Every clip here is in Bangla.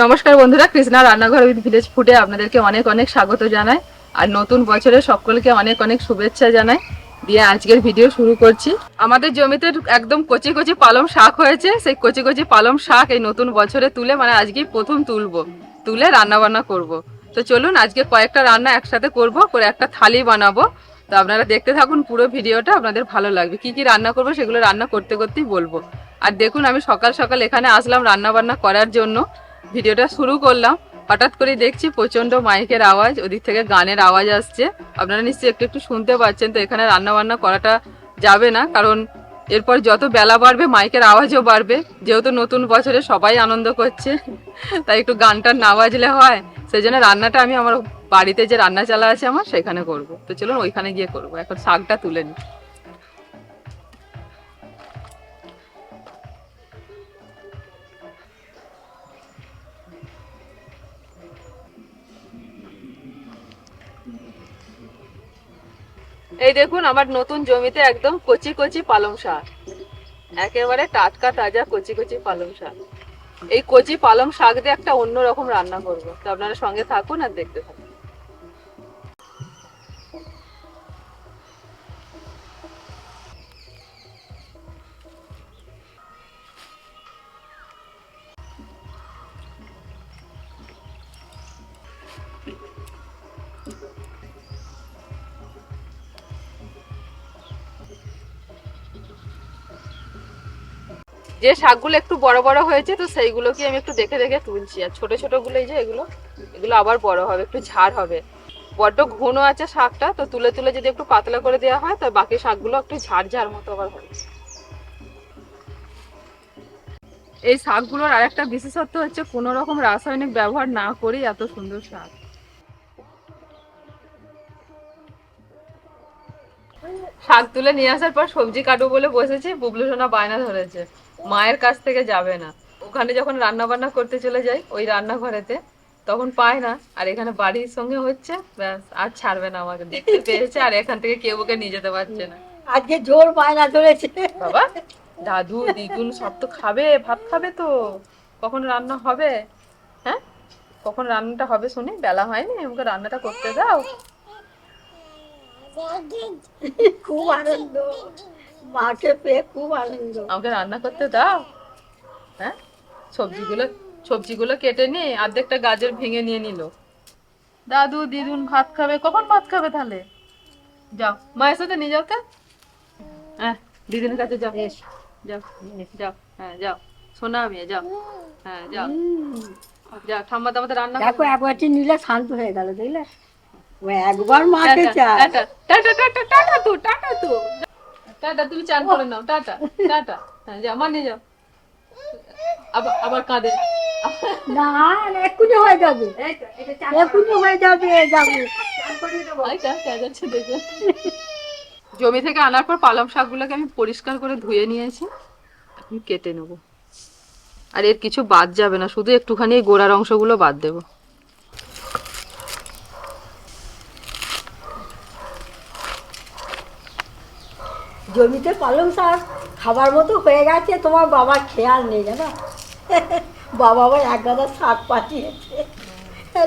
নমস্কার বন্ধুরা, কৃষ্ণা রান্নাঘর উইথ ভিলেজ ফুডে আপনাদেরকে অনেক অনেক স্বাগত জানাই। আর নতুন বছরে সকলকে অনেক অনেক শুভেচ্ছা জানাই। দিয়ে আজকের ভিডিও শুরু করছি। আমাদের জমিতে একদম কচি কচি পালং শাক হয়েছে। সেই কচি কচি পালং শাক এই নতুন বছরে তুলে মানে আজকেই প্রথম তুলবো। তুলে রান্না বান্না করব। তো চলুন, আজকে কয়েকটা রান্না একসাথে করব, করে একটা থালি বানাবো। তো আপনারা দেখতে থাকুন পুরো ভিডিওটা, আপনাদের ভালো লাগবে। কি কি রান্না করব সেগুলো রান্না করতে করতেই বলব। আর দেখুন, আমি সকাল সকাল এখানে আসলাম রান্না বান্না করার জন্য। ভিডিওটা শুরু করলাম। হঠাৎ করে দেখছি প্রচণ্ড মাইকের আওয়াজ, ওদিক থেকে গানের আওয়াজ আসছে। আপনারা নিশ্চয়ই একটু একটু শুনতে পাচ্ছেন, তো এখানে রান্না বান্না করাটা যাবে না, কারণ এরপর যত বেলা বাড়বে, মাইকের আওয়াজও বাড়বে। যেহেতু নতুন বছরে সবাই আনন্দ করছে, তাই একটু গানটা না বাজলে হয়। সেই জন্য রান্নাটা আমি আমার বাড়িতে যে রান্না চালা আছে আমার, সেখানে করব। তো চলুন ওইখানে গিয়ে করব। এখন শাকটা তুলে নিই। এই দেখুন, আমার নতুন জমিতে একদম কচি কচি পালং শাক। একেবারে টাটকা তাজা কচি কচি পালং শাক। এই কচি পালং শাক দিয়ে একটা অন্যরকম রান্না করব। তো আপনারা সঙ্গে থাকুন আর দেখতে থাকুন। যে শাকগুলো একটু বড় বড় হয়েছে, তো সেইগুলোকে আমি একটু দেখে দেখে তুলছি। আর ছোট ছোট এই যে এগুলো এগুলো আবার বড় হবে, একটু ঝাড় হবে। বড্ড ঘন আছে শাকটা, তো তুলে তুলে যদি একটু পাতলা করে দেওয়া হয়, তো বাকি শাকগুলো একটু ঝাড় ঝাড় মতো আবার হবে। এই শাকগুলোর আর একটা বিশেষত্ব হচ্ছে, কোনো রকম রাসায়নিক ব্যবহার না করেই এত সুন্দর শাক। শাক তুলে নিয়ে আসার পর সবজি কাটবো বলে বসেছি, বুবলু সোনা বায়না ধরেছে। মায়ের কাছ থেকে যাবে না। ওখানে যখন রান্না বান্না করতে চলে যাই ওই রান্নাঘরেতে তখন পায় না। আর এখানে বাড়ির সঙ্গে হচ্ছে ব্যাস আর ছাড়বে না আমাকে দেখতে পেয়েছে আর এখান থেকে কেউ ওকে নিয়ে যেতে পারছে না। আজকে জোর বায়না ধরেছে। বাবা দাদু দ্বিগুণ সব তো খাবে ভাত খাবে তো। কখন রান্না হবে? হ্যাঁ? কখন রান্নাটা হবে শুনি বেলা হয়নি আমাকে রান্নাটা করতে দাও। খুব আনন্দ। মাকে পেয়ে খুব আনন্দ। আমাকে রান্না করতে দাও। হ্যাঁ? সবজিগুলো সবজিগুলো কেটে নিয়ে অর্ধেকটা গাজর ভেঙে নিয়ে নিল। দাদু দিদুন ভাত খাবে কখন ভাত খাবে তাহলে? যাও। মায়ের সাথে নিয়ে যাও হ্যাঁ দিদিনের কাছে যাও। যাও যাও হ্যাঁ যাও। শোনা মেয়ে যাও। হ্যাঁ যাও। যাও ঠাম্মা রান্না দেখো একবারটি নিলে শান্ত হয়ে গেল দেখলে? একবার মাকে চায়। টাটা টাটা টাটা তো টাটা তো। টাটা তুমি চান করে নাও টাটা টাটা। হ্যাঁ যাও মা নিয়ে যাও। আবার আবার কাঁদে। না এক্ষুনি হয়ে যাবে। এক্ষুনি হয়ে যাবে যাবে। জমি থেকে আনার পর পালং শাকগুলোকে আমি পরিষ্কার করে ধুয়ে নিয়েছি এখন কেটে নেব। আর এর কিছু বাদ যাবে না শুধু একটুখানি গোড়ার অংশগুলো বাদ দেবো। জমিতে পালং শাক খাবার মতো হয়ে গেছে তোমার বাবার খেয়াল নেই জানো? বাবা আবার এক গাদা শাক পাঠিয়েছে।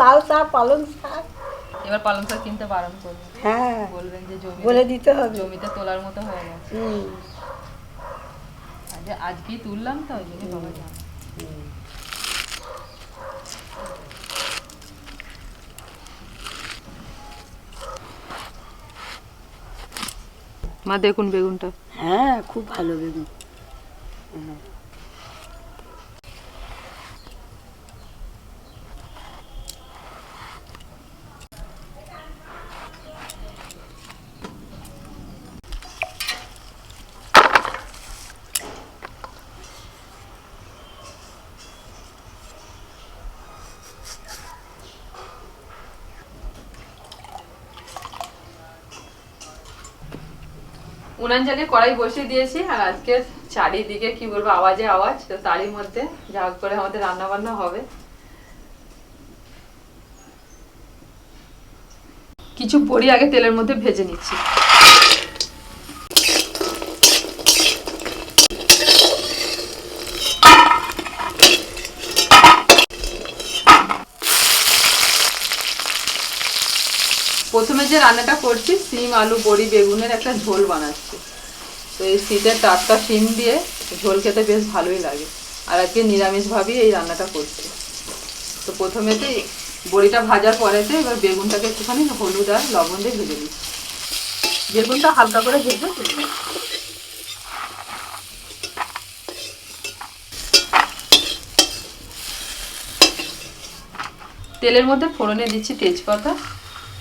লাল শাক পালং শাক। এবার পালং শাক কিনতে বারণ করবে। হ্যাঁ বলবেন যে জমি বলে দিতে হবে। জমিতে তোলার মতো হয়ে গেছে। আজকে তুললাম তো ওই জন্য বাবা জানে মা দেখুন বেগুনটা। হ্যাঁ খুব ভালো বেগুন। উনান জ্বালিয়ে কড়াই বসে দিয়েছি আর আজকে চারিদিকে কি বলব, আওয়াজে আওয়াজ, তো তারই মধ্যে যা করে আমাদের রান্না বান্না হবে। কিছু বড়ি আগে তেলের মধ্যে ভেজে নিচ্ছি প্রথমে যে রান্নাটা করছি, সিম, আলু, বড়ি, বেগুনের একটা ঝোল বানাচ্ছি। তো এই শীতের টাটকা সিম দিয়ে ঝোল খেতে বেশ ভালোই লাগে। আর আজকে নিরামিষভাবেই এই রান্নাটা করছি। তো প্রথমেতে বড়িটা ভাজার পরেতে এবার বেগুনটাকে একটুখানি হলুদ আর লবণ দিয়ে ভেজে নিচ্ছি। বেগুনটা হালকা করে ভেজে তেলের মধ্যে ফোড়নে দিচ্ছি তেজপাতা।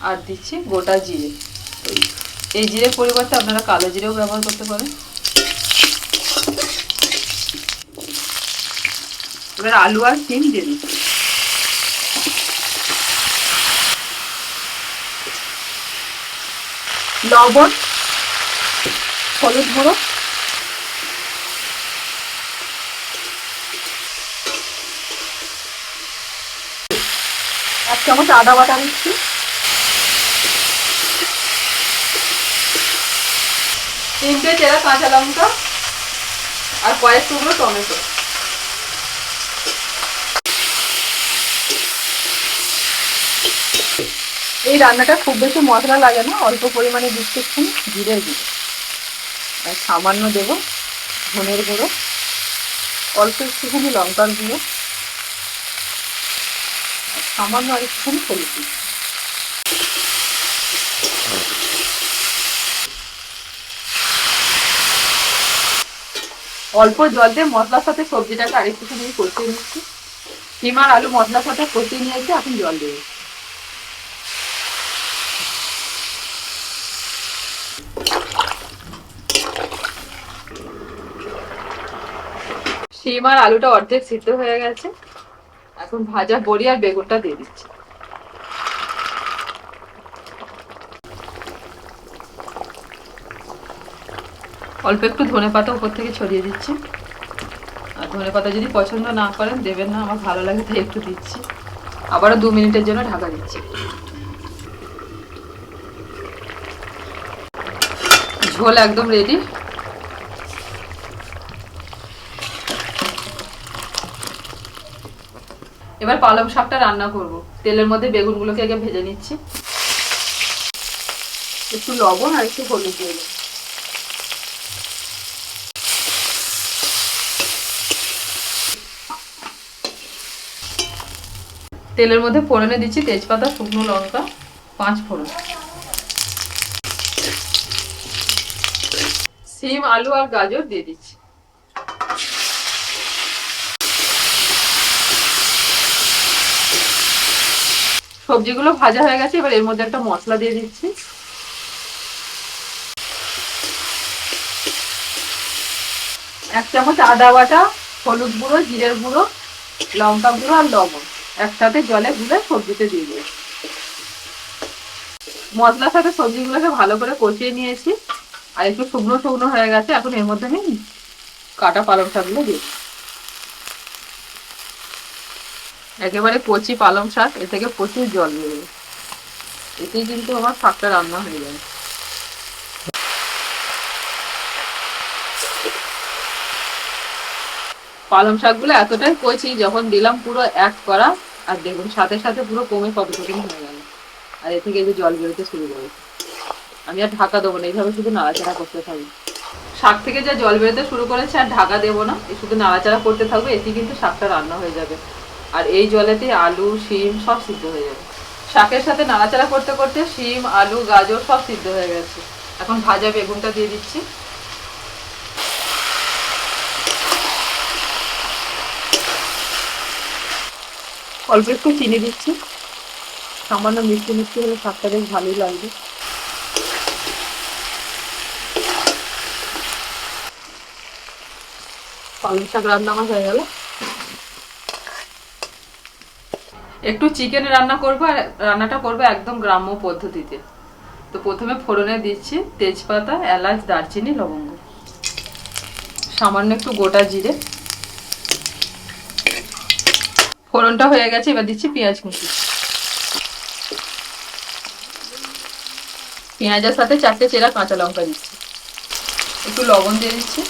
আর দিচ্ছি গোটা জিরে। এই- জিরের পরিবর্তে আপনারা কালো জিরেও ব্যবহার করতে পারেন। এবার আলু আর সিম দিয়ে দিচ্ছি। লবণ, হলুদ গুঁড়ো। এক চামচ আদা বাটা দিচ্ছি। তিনটে চেরা কাঁচা লঙ্কা আর কয়েক টুকরো টমেটো। এই রান্নাটা খুব বেশি মশলা লাগে না, অল্প পরিমাণে দিচ্ছি একটু জিরের গুঁড়ো। আর সামান্য দেবো ধনের গুঁড়ো, অল্প একটুখানি লঙ্কার গুঁড়ো সামান্য আর একটুখানি হলুদ অল্প জল দিয়ে মশলার সাথে সবজিটাকে আরেকটুখানি কষিয়ে নিচ্ছি। ডিম আলু মশলার সাথে কষিয়ে নিয়েছি, এখন জল দেবো শিম আর আলুটা অর্ধেক সিদ্ধ হয়ে গেছে। এখন ভাজা বড়ি আর বেগুনটা দিয়ে দিচ্ছি। অল্প একটু ধনে পাতা উপর থেকে ছড়িয়ে দিচ্ছি। আর ধনে পাতা যদি পছন্দ না করেন, দেবেন না, আমার ভালো লাগে তাই একটু দিচ্ছি। আবারও দু মিনিটের জন্য ঢাকা দিচ্ছি। ঝোল একদম রেডি এবার পালং শাকটা রান্না করব। তেলের মধ্যে বেগুনগুলোকে আগে ভেজে নিচ্ছি। একটু লবণ আর একটু হলুদ দিয়ে তেলের মধ্যে ফোড়নে দিচ্ছি তেজপাতা, শুকনো লঙ্কা, পাঁচ ফোড়ন। সিম, আলু আর গাজর দিয়ে দিচ্ছি। সবজিগুলো ভাজা হয়ে গেছে, এবার এর মধ্যে একটা মশলা দিয়ে দিচ্ছি। এক চামচ আদা বাটা, হলুদ গুঁড়ো, জিরের গুঁড়ো, লঙ্কা গুঁড়ো আর লবণ। একসাথে জলে গুলে সবজিতে দিয়ে দেবো মশলার সাথে সবজিগুলোকে ভালো করে কষিয়ে নিয়েছি। আর একটু শুকনো শুকনো হয়ে গেছে, এখন এর মধ্যে আমি কাটা পালং শাকগুলো দিই একেবারে কচি পালং শাক এ থেকে প্রচুর জল বেরোবে এতেই কিন্তু আমার শাকটা রান্না হয়ে যাবে পালং শাকগুলো এতটাই কচি, যখন দিলাম পুরো এক করা আর দেখুন, সাথে সাথে পুরো কমে কতটুকু হয়ে গেল। আর এ থেকে এই জল বেরোতে শুরু করেছে। আমি আর ঢাকা দেবো না, এইভাবে শুধু নাড়াচাড়া করতে থাকব। শাক থেকে যা জল বেরোতে শুরু করেছে আর ঢাকা দেবো না, এই শুধু নাড়াচাড়া করতে থাকবে এতে কিন্তু শাকটা রান্না হয়ে যাবে। আর এই জলেতে আলু, শিম সব সিদ্ধ হয়ে যাবে। শাকের সাথে নাড়াচাড়া করতে করতে শিম, আলু, গাজর সব সিদ্ধ হয়ে গেছে। এখন ভাজা বেগুনটা দিয়ে দিচ্ছি। অল্প একটু চিনি দিচ্ছি। সামান্য মিষ্টি মিষ্টি হলে শাকটা বেশ ভালোই লাগবে। পালং শাক রান্না আমার হয়ে গেল। একটু চিকেন রান্না করব আর রান্নাটা করব একদম গ্রাম্য পদ্ধতিতে। তো প্রথমে ফোড়নে দিচ্ছি তেজপাতা, এলাচ, দারচিনি, লবঙ্গ। সামান্য একটু গোটা জিরে। ফোড়নটা হয়ে গেছে, এবার দিচ্ছি পেঁয়াজ কুচি। পেঁয়াজের সাথে চারটে চেরা কাঁচা লঙ্কা দিচ্ছি। একটু লবণ দিয়ে দিচ্ছি।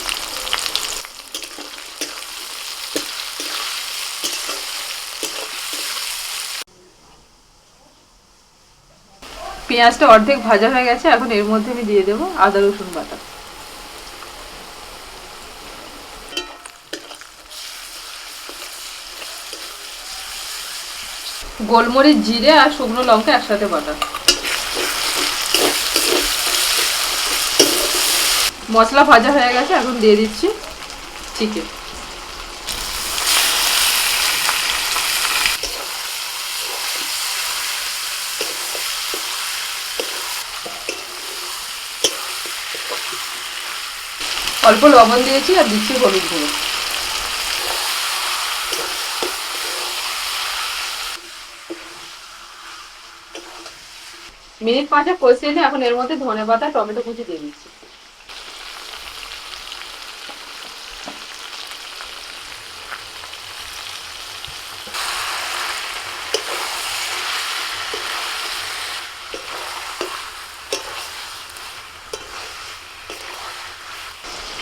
পেঁয়াজটা অর্ধেক ভাজা হয়ে গেছে, এখন এর মধ্যে আমি দিয়ে দেবো আদা রসুন বাটা। গোলমরিচ, জিরে আর শুকনো লঙ্কা একসাথে বাটা। মশলা ভাজা হয়ে গেছে, এখন দিয়ে দিচ্ছি চিকেন। অল্প লবণ দিয়েছি আর দিচ্ছি হলুদ গুঁড়ো। মিনিট পাঁচে কষিয়ে নিয়ে এখন এর মধ্যে ধনে পাতা, টমেটো কুচি দিয়ে দিচ্ছি।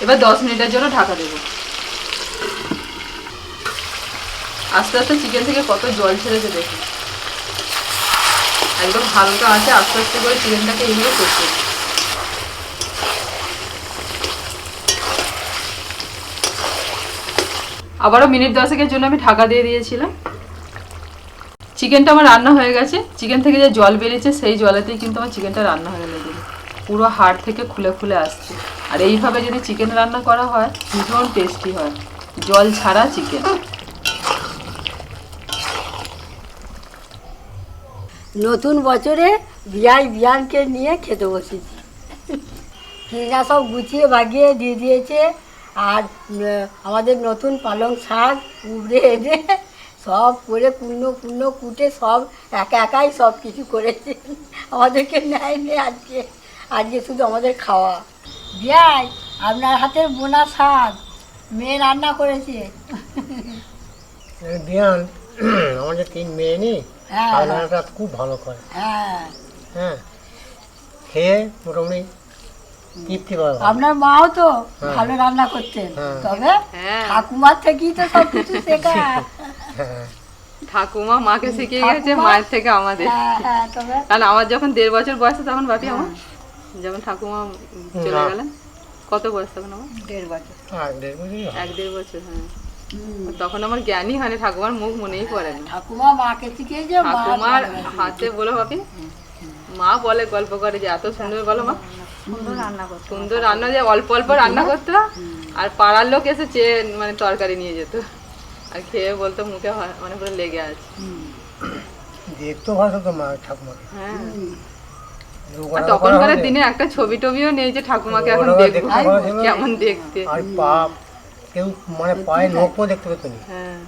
এবার দশ মিনিটের জন্য ঢাকা দেবো। আস্তে আস্তে চিকেন থেকে কত জল ছেড়েছে দেখুন। একদম হালকা আছে, আস্তে আস্তে করে চিকেনটাকে এইভাবে করতে আবারও মিনিট দশেকের জন্য আমি ঢাকা দিয়ে দিয়েছিলাম। চিকেনটা আমার রান্না হয়ে গেছে। চিকেন থেকে যে জল বেরিয়েছে, সেই জলেতেই কিন্তু আমার চিকেনটা রান্না হয়ে গেছে পুরো হাড় থেকে খুলে খুলে আসছে। আর এইভাবে যদি চিকেন রান্না করা হয়, ভীষণ টেস্টি হয়। জল ছাড়া চিকেন। নতুন বছরে বিয়াই বিয়ানকে নিয়ে খেতে বসেছি। কিনা সব গুছিয়ে বাগিয়ে দিয়ে দিয়েছে, আর আমাদের নতুন পালং শাক উবড়ে এনে সব করে পূর্ণ পূর্ণ কুটে সব, একা একাই সব কিছু করেছে। আমাদেরকে নেয়নি আজকে আজকে শুধু আমাদের খাওয়া। বিয়াই, আপনার হাতের বোনা শাক, মেয়ে রান্না করেছে। বিয়ান, আমাদের তিন মেয়ে নি হ্যাঁ। খুব ভালো করে। হ্যাঁ। হ্যাঁ। খেয়ে মোটামুটি তৃপ্তি পাবে আপনার মাও তো হ্যাঁ। ভালো রান্না করতেন। তবে ঠাকুমার থেকেই তো সব কিছু শেখা ঠাকুমা মাকে শিখিয়ে গেছে মায়ের থেকে আমাদের। কারণ আমার যখন দেড় বছর বয়সে তখন বাপি আমার। যখন ঠাকুমা চলে গেলেন কত বয়স তখন আমার? দেড় বছর। হয়। এক দেড় বছর হ্যাঁ। তখন আমার জ্ঞানই হয়নি ঠাকুমার মুখ মনেই পড়ে না। ঠাকুমা মাকে শিখিয়েছে মা ঠাকুমার হাতে বলো বাপি মা বলে গল্প করে যে এত সুন্দর বলো মা। সুন্দর রান্না করতে সুন্দর রান্না যে অল্প অল্প রান্না করতো আর পাড়ার লোক এসে চেয়ে মানে তরকারি নিয়ে যেত। আর খেয়ে বলতো মুখে হয়- মানে পুরো লেগে আছে। দেখতেও ভালো তো মা ঠাকুমাকে। হ্যাঁ। তখনকার দিনে একটা ছবি টবিও নেই যে ঠাকুমাকে এখন দেখব। দেখতে কেমন দেখতে। আর পা কেউ মানে পায়ে নখও দেখতে পেত না। হ্যাঁ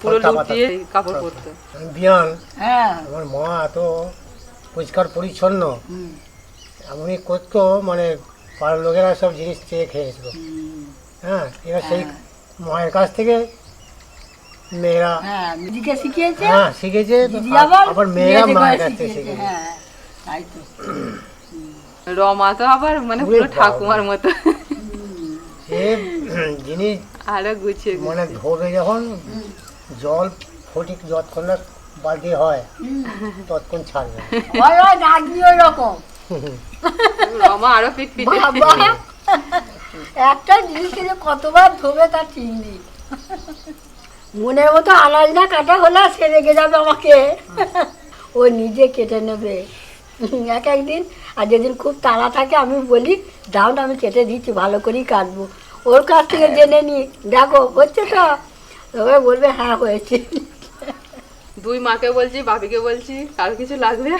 পুরো পাতা পাতা। কাপড় পরতো। বিয়ান। হ্যাঁ। আমার মা এত পরিষ্কার পরিচ্ছন্ন। এমনই করতো মানে পাড়ার লোকেরা সব জিনিস চেয়ে খেয়েছিল। হ্যাঁ এবার সেই মায়ের কাছ থেকে মেয়েরা হ্যাঁ শিখিয়েছে? হ্যাঁ শিখেছে। আবার মেয়েরা মায়ের কাছ থেকে শিখেছে। হ্যাঁ রমা তো আবার মানে পুরো ঠাকুমার মতো। সে জিনিস আরও গুছিয়ে মানে ধরবে যখন জল ফটিক যতক্ষণ না বালতি হয় ততক্ষণ ছাড়বে। ওই ওই রকম রমা আরও পিট পিটে একটা জিনিসকে যে কতবার ধোবে তার ঠিক নেই। মনের মতো আনাজ না কাটা হলে সে রেগে যাবে আমাকে। ও নিজে কেটে নেবে। এক একদিন আর যেদিন খুব তাড়া থাকে আমি বলি দাও না আমি কেটে দিচ্ছি ভালো করেই কাটবো। ওর কাছ থেকে জেনে নি। দেখো হচ্ছে তো তবে বলবে হ্যাঁ হয়েছে। দুই মাকে বলছি বাপিকে বলছি কার কিছু লাগবে?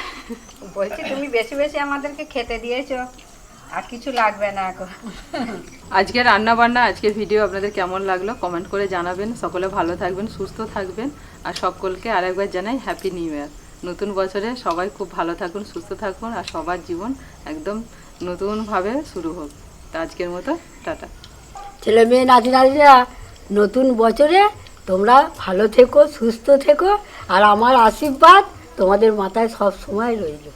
বলছি তুমি বেশি বেশি আমাদেরকে খেতে দিয়েছ আর কিছু লাগবে না এখন। আজকে রান্না বান্না আজকের ভিডিও আপনাদের কেমন লাগল কমেন্ট করে জানাবেন। সকলে ভালো থাকবেন সুস্থ থাকবেন আর সকলকে আরেকবার জানাই হ্যাপি নিউ ইয়ার নতুন বছরে সবাই খুব ভালো থাকুন সুস্থ থাকুন আর সবার জীবন একদম নতুনভাবে শুরু হোক। তা আজকের মতো টাটা। ছেলে মেয়ে নাতি নাতিরা নতুন বছরে তোমরা ভালো থেকো, সুস্থ থেকো। আর আমার আশীর্বাদ তোমাদের মাথায় সব সময় রইল।